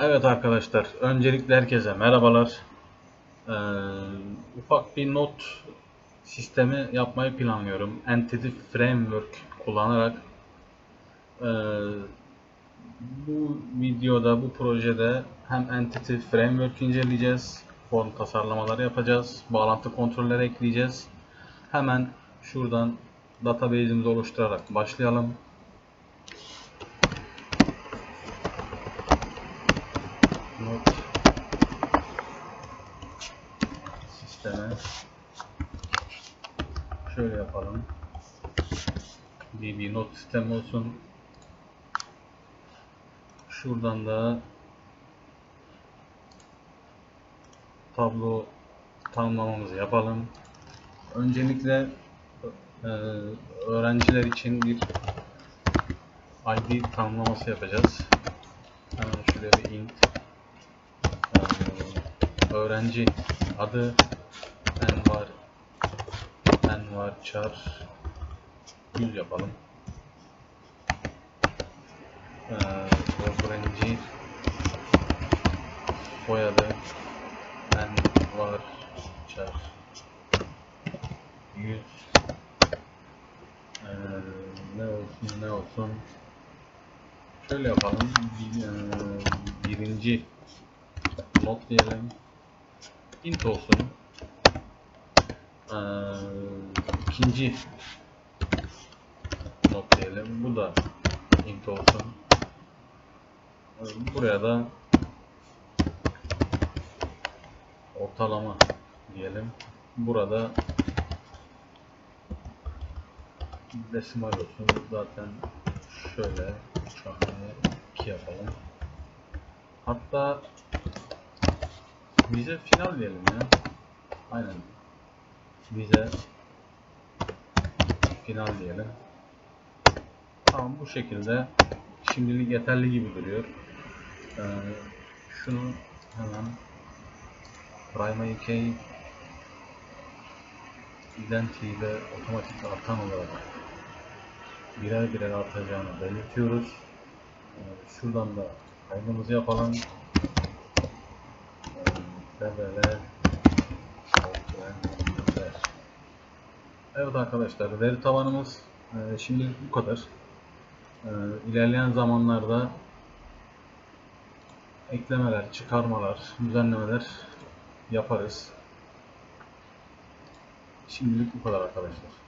Evet arkadaşlar, öncelikle herkese merhabalar. Ee, ufak bir not sistemi yapmayı planlıyorum. Entity Framework kullanarak. Ee, bu videoda, bu projede hem Entity Framework inceleyeceğiz, form tasarlamaları yapacağız, bağlantı kontrolleri ekleyeceğiz. Hemen şuradan database'imizi oluşturarak başlayalım. Not sisteme şöyle yapalım. DB not sistem olsun. Şuradan da tablo tanımlamamızı yapalım. Öncelikle e, öğrenciler için bir ID tanımlaması yapacağız. Hemen şuraya bir int öğrenci adı Envar Envar Çar. Gül yapalım. Ee, öğrenci soyadı Envar Çar. Yüz. Ee, ne olsun ne olsun? Şöyle yapalım. Bir, e, birinci not diyelim. İnt olsun. Ee, ikinci not diyelim. Bu da int olsun. Buraya da ortalama diyelim. Burada desimal olsun. Zaten şöyle çarpımı 2 yapalım. Hatta bize final diyelim ya. Aynen. Bize final diyelim. Tamam bu şekilde şimdilik yeterli gibi duruyor. Ee, şunu hemen primary key identity ve otomatik artan olarak birer birer artacağını belirtiyoruz. Ee, şuradan da kaydımızı yapalım. Evet arkadaşlar veri tabanımız e, şimdilik bu kadar. E, ilerleyen zamanlarda eklemeler, çıkarmalar, düzenlemeler yaparız. Şimdilik bu kadar arkadaşlar.